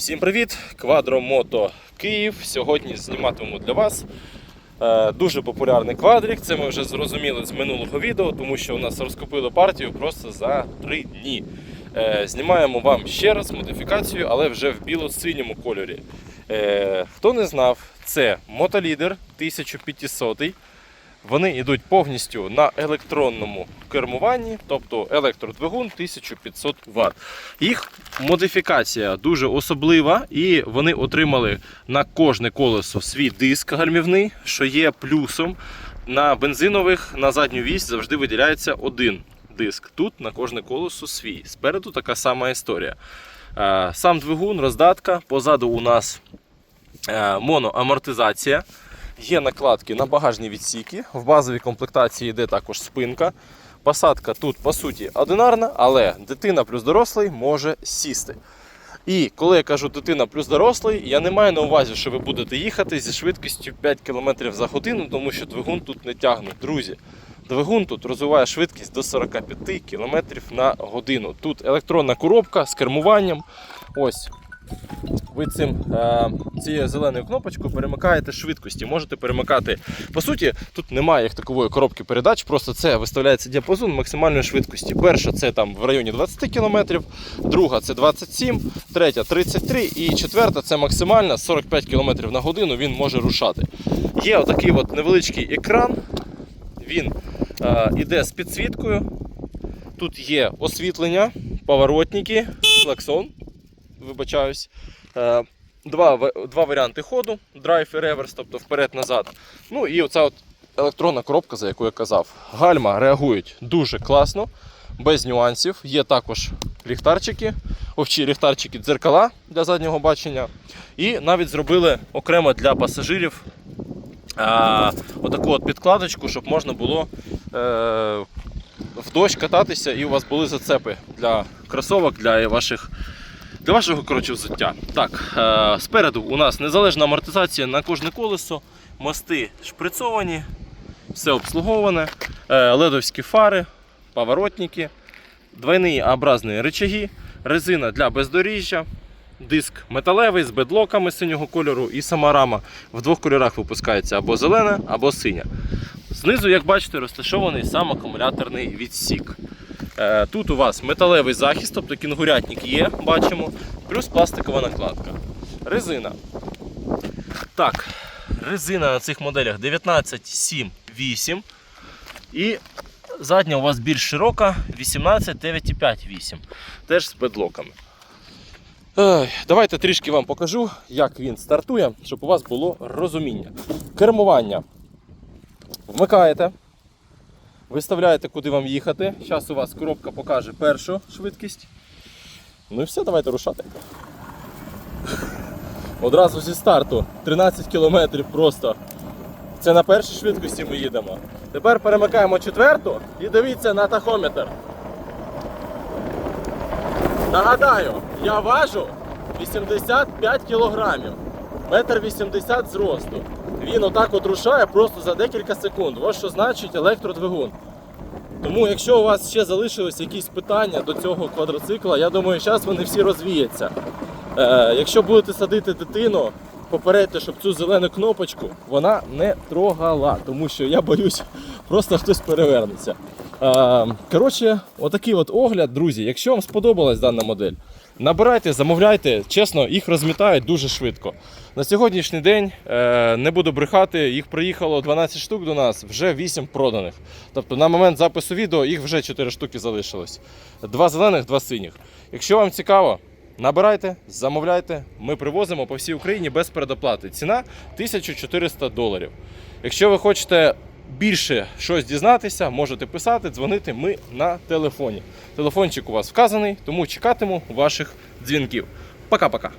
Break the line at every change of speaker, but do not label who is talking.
Всім привіт! Квадромото Київ. Сьогодні зніматиму для вас е, дуже популярний квадрик. Це ми вже зрозуміли з минулого відео, тому що у нас розкупили партію просто за 3 дні. Е, знімаємо вам ще раз модифікацію, але вже в біло-синьому кольорі. Е, хто не знав, це мотолідер 1500. Вони йдуть повністю на електронному кермуванні, тобто електродвигун 1500 Вт. Їх модифікація дуже особлива, і вони отримали на кожне колесо свій диск гальмівний, що є плюсом. На бензинових на задню вісь завжди виділяється один диск. Тут на кожне колесо свій. Спереду така сама історія. Е, Сам двигун, роздатка. Позаду у нас е, моноамортизація. Є накладки на багажні відсіки. В базовій комплектації йде також спинка. Посадка тут, по суті, одинарна, але дитина плюс дорослий може сісти. І коли я кажу дитина плюс дорослий, я не маю на увазі, що ви будете їхати зі швидкістю 5 км за годину, тому що двигун тут не тягне. Друзі, двигун тут розвиває швидкість до 45 км на годину. Тут електронна коробка з кермуванням. Ось ви цим, е, цією зеленою кнопочкою перемикаєте швидкості. Можете перемикати. По суті, тут немає як такової коробки передач, просто це виставляється діапазон максимальної швидкості. Перша це там в районі 20 км, друга це 27, третя 33 і четверта це максимальна 45 км на годину він може рушати. Є отакий от невеличкий екран. Він е, іде з підсвіткою. Тут є освітлення, поворотники, клаксон вибачаюсь. Е, Два, два варіанти ходу: драйв і реверс, тобто вперед-назад. Ну і оця от електронна коробка, за яку я казав. Гальма реагують дуже класно, без нюансів. Є також ліхтарчики, овчі ліхтарчики дзеркала для заднього бачення. І навіть зробили окремо для пасажирів а, отаку от підкладочку, щоб можна було е, в дощ кататися і у вас були зацепи для кросовок, для ваших для вашого коротше, взуття. Так, е, спереду у нас незалежна амортизація на кожне колесо, мости шприцовані, все обслуговане, е, ледовські фари, поворотники, двойні образні рычаги, резина для бездоріжжя, диск металевий з бедлоками синього кольору і сама рама в двох кольорах випускається або зелена, або синя. Знизу, як бачите, розташований сам акумуляторний відсік. Е, Тут у вас металевий захист, тобто кінгурятник є, бачимо, плюс пластикова накладка. Резина. Так, резина на цих моделях 19, 7, 8. І задня у вас більш широка 18, 9,5, 8. Теж з бедлоками. Давайте трішки вам покажу, як він стартує, щоб у вас було розуміння. Кермування. Вмикаєте. Виставляєте, куди вам їхати. Зараз у вас коробка покаже першу швидкість. Ну і все, давайте рушати. Одразу зі старту 13 км просто. Це на першій швидкості ми їдемо. Тепер перемикаємо четверту і дивіться на тахометр. Нагадаю, я важу 85 кілограмів, метр 80 зросту. Він отак от рушає просто за декілька секунд. Ось що значить електродвигун. Тому, якщо у вас ще залишились якісь питання до цього квадроцикла, я думаю, зараз вони всі розвіються. Е, якщо будете садити дитину, попередьте, щоб цю зелену кнопочку вона не трогала, тому що я боюсь, просто хтось перевернеться. Е, коротше, отакий от огляд, друзі. Якщо вам сподобалась дана модель, набирайте, замовляйте. Чесно, їх розмітають дуже швидко. На сьогоднішній день е, не буду брехати, їх приїхало 12 штук до нас, вже 8 проданих. Тобто на момент запису відео їх вже 4 штуки залишилось. Два зелених, два синіх. Якщо вам цікаво, набирайте, замовляйте. Ми привозимо по всій Україні без передоплати. Ціна 1400 доларів. Якщо ви хочете більше щось дізнатися, можете писати, дзвонити. Ми на телефоні. Телефончик у вас вказаний, тому чекатиму ваших дзвінків. Пока-пока.